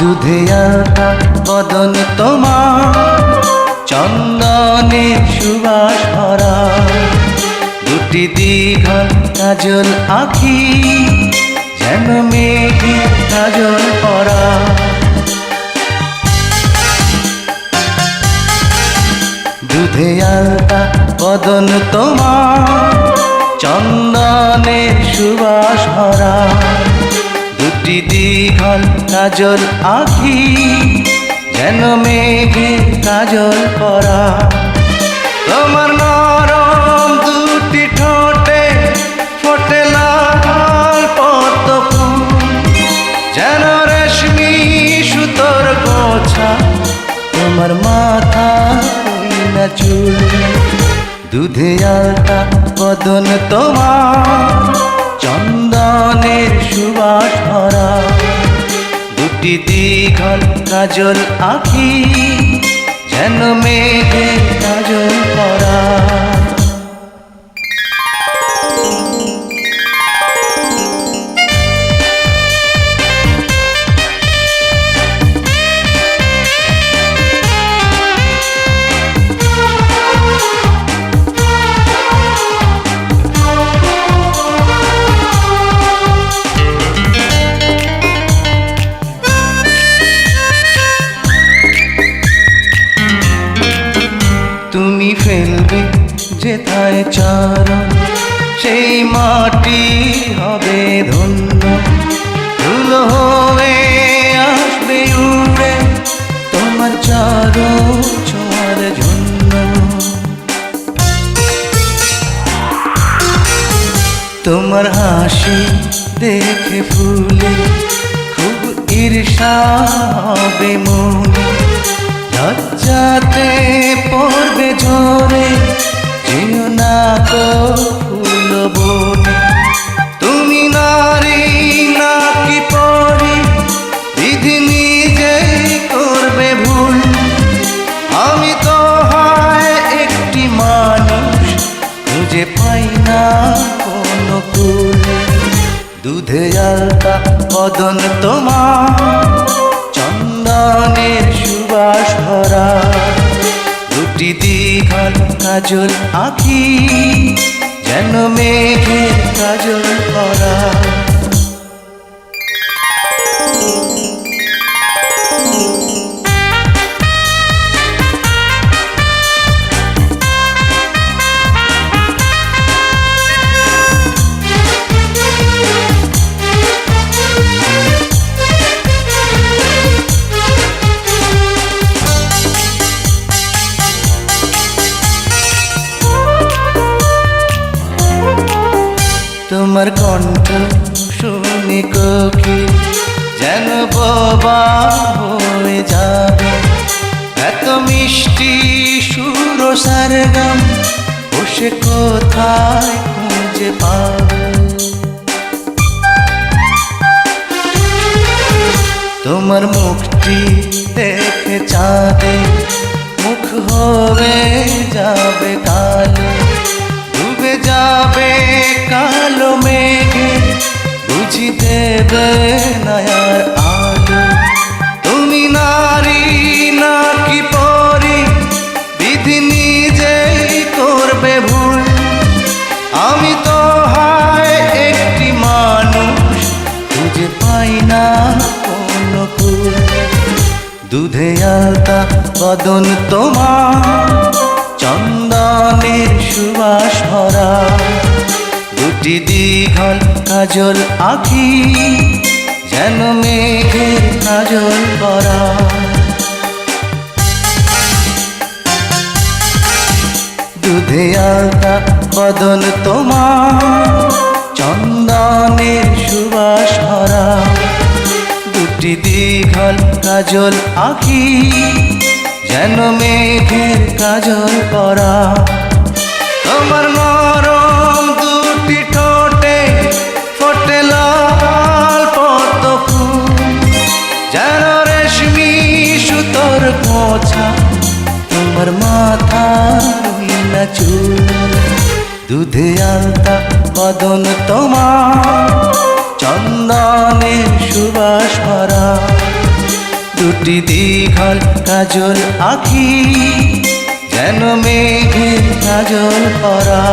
দুধে আলতা বদন তোমার, চন্দনে সুবাস ভরা। দুটি দীঘল কাজল আখি যেন মেঘে কাজল পরা। দুধে আলতা বদন তোমার চন্দনের সুবাস ভরা। দীঘল কাজল আখি যেন মেঘে কাজল পরা তোমার নরম দুটি ঠোঁটে ফোটে লাল পদ্ম ফুল যেন রেশমি সুতোর গোছা, তোমার মাথা না চুল। দুধে আলতা বদন তোমার, চন্দনের সুবাস ভরা। দুটি দীঘল কাজল আখি যেন মেঘে কাজল পরা ফেলবে যেথায় চরণ সেই মাটি হবে ধন্য। ধুলো হয়ে আসবে উড়ে তোমার চরণ ছোঁয়ার জন্য। তোমার হাসি দেখে ফুলে খুব ঈর্ষা হবে মনে। লজ্জাতে পড়বে আলতা বদন তোমার চন্দনের সুবাস ভরা। দুটি দীঘল কাজল আঁকি যেন মেঘের কাজল করা। কণ্ঠ শুনে কোকি যেন বাবা হয়ে যাবে? এত মিষ্টি সুর সারগাম বসে কোথায় খুঁজে পাবে? তোমার মুখটি দেখে চাঁদে মুখ হবে, যাবে কালো, ডুবে যাবে কালো মেঘে বুঝি দেবে নয়ার আলো। তুমি নারী, নাকি পরি? বিধি নিজেই করবে ভুল। আমি তো হয় একটি মানুষ, খুঁজে পাই না কোনো কুল দুধে আলতা, বদন তোমার, চন্দনের সুবাস ভরা। দুটি দীঘল কাজল আখি যেন মেঘের কাজল করা। দুধে আলতা বদন তোমার, চন্দনের সুবাস ভরা। দুটি দীঘল কাজল আখি যেন মেঘের কাজল করা। তোমার নরম না চুল দুধে আলতা, বদন তোমার। চন্দনে সুবাস ভরা। দুটি দীঘল কাজল আখি যেন মেঘে কাজল পরা